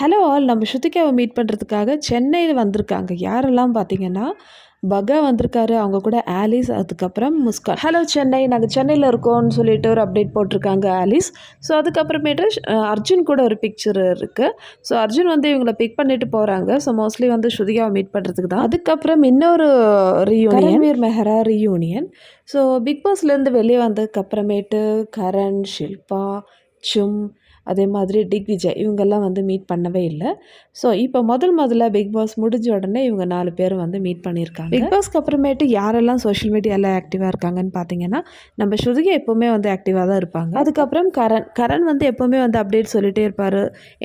Hello all நம்ம ஸ்ருதிகாவை meet பண்ணுறதுக்காக சென்னையில் வந்திருக்காங்க. யாரெல்லாம் பார்த்தீங்கன்னா பகா வந்திருக்காரு அவங்க கூட ஆலிஸ் அதுக்கப்புறம் முஸ்கான். ஹலோ சென்னை நாங்கள் சென்னையில் இருக்கோம்னு சொல்லிட்டு ஒரு அப்டேட் போட்டிருக்காங்க ஆலிஸ். ஸோ அதுக்கப்புறமேட்டு அர்ஜுன் கூட ஒரு பிக்சர் இருக்குது ஸோ அர்ஜுன் வந்து இவங்களை பிக் பண்ணிட்டு போகிறாங்க ஸோ மோஸ்ட்லி வந்து ஸ்ருதிகாவை மீட் பண்ணுறதுக்கு தான். அதுக்கப்புறம் இன்னொரு reunion Veer Mehra reunion so big பாஸ்லேருந்து வெளியே வந்ததுக்கப்புறமேட்டு கரண் ஷில்பா சும் அதே மாதிரி டிக்விஜய் இவங்கெல்லாம் வந்து மீட் பண்ணவே இல்லை. ஸோ இப்போ முதல் முதல்ல பிக் பாஸ் முடிஞ்ச உடனே இவங்க நாலு பேரும் வந்து மீட் பண்ணியிருக்காங்க. பிக் பாஸ்க்கு அப்புறமேட்டு யாரெல்லாம் சோஷியல் மீடியாவில் ஆக்டிவாக இருக்காங்கன்னு பார்த்தீங்கன்னா நம்ம ஸ்ருதிகா எப்போவுமே வந்து ஆக்டிவாக தான் இருப்பாங்க. அதுக்கப்புறம் கரண் கரண் வந்து எப்போவுமே வந்து அப்டேட் சொல்லிகிட்டே இருப்பார்.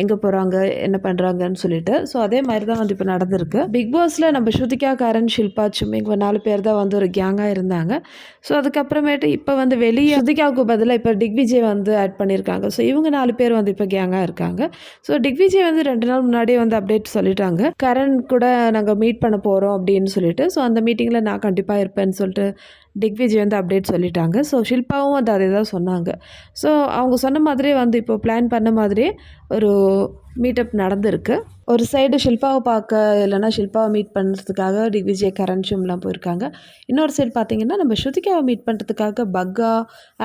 எங்கே போகிறாங்க என்ன பண்ணுறாங்கன்னு சொல்லிட்டு. ஸோ அதே மாதிரி தான் வந்து இப்போ நடந்திருக்கு. பிக் பாஸில் நம்ம ஸ்ருதிகா கரண் ஷில்பா சும் இவங்க நாலு பேர் தான் வந்து ஒரு கேங்காக இருந்தாங்க. ஸோ அதுக்கப்புறமேட்டு இப்போ வந்து வெளியே ஸ்ருதிகாவுக்கு பதிலாக இப்போ டிக்விஜய் வந்து ஆட் பண்ணியிருக்காங்க. ஸோ இவங்க நாலு பேர் வந்து இப்போ கேங்காக இருக்காங்க. ஸோ டிக்விஜய் வந்து ரெண்டு நாள் முன்னாடியே வந்து அப்டேட் சொல்லிட்டாங்க. கரண் கூட நாங்கள் மீட் பண்ண போகிறோம் அப்படின்னு சொல்லிட்டு. ஸோ அந்த மீட்டிங்கில் நான் கண்டிப்பாக இருப்பேன்னு சொல்லிட்டு டிக்விஜய் வந்து அப்டேட் சொல்லிட்டாங்க. ஸோ ஷில்பாவும் வந்து அதே தான் சொன்னாங்க. ஸோ அவங்க சொன்ன மாதிரியே வந்து இப்போ பிளான் பண்ண மாதிரியே ஒரு மீட்டப் நடந்திருக்கு. ஒரு சைடு ஷில்பாவை பார்க்க இல்லைன்னா ஷில்பாவை மீட் பண்ணுறதுக்காக டிக்விஜய் கரண் ஷிம்லாம் போயிருக்காங்க. இன்னொரு சைடு பார்த்தீங்கன்னா நம்ம ஸ்ருதிகாவை மீட் பண்ணுறதுக்காக பக்கா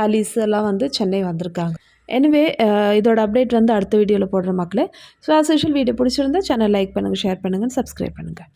ஆலிஸ் எல்லாம் வந்து சென்னை வந்திருக்காங்க. எனிவே uh, இதோட அப்டேட் வந்து அடுத்த வீடியோவில் போடுற மக்களே. ஸோ ஆஸ் யூஷுவல் வீடியோ பிடிச்சிருந்தா சேனல் லைக் பண்ணுங்கள் ஷேர் பண்ணுங்கள் சப்ஸ்கிரைப் பண்ணுங்கள்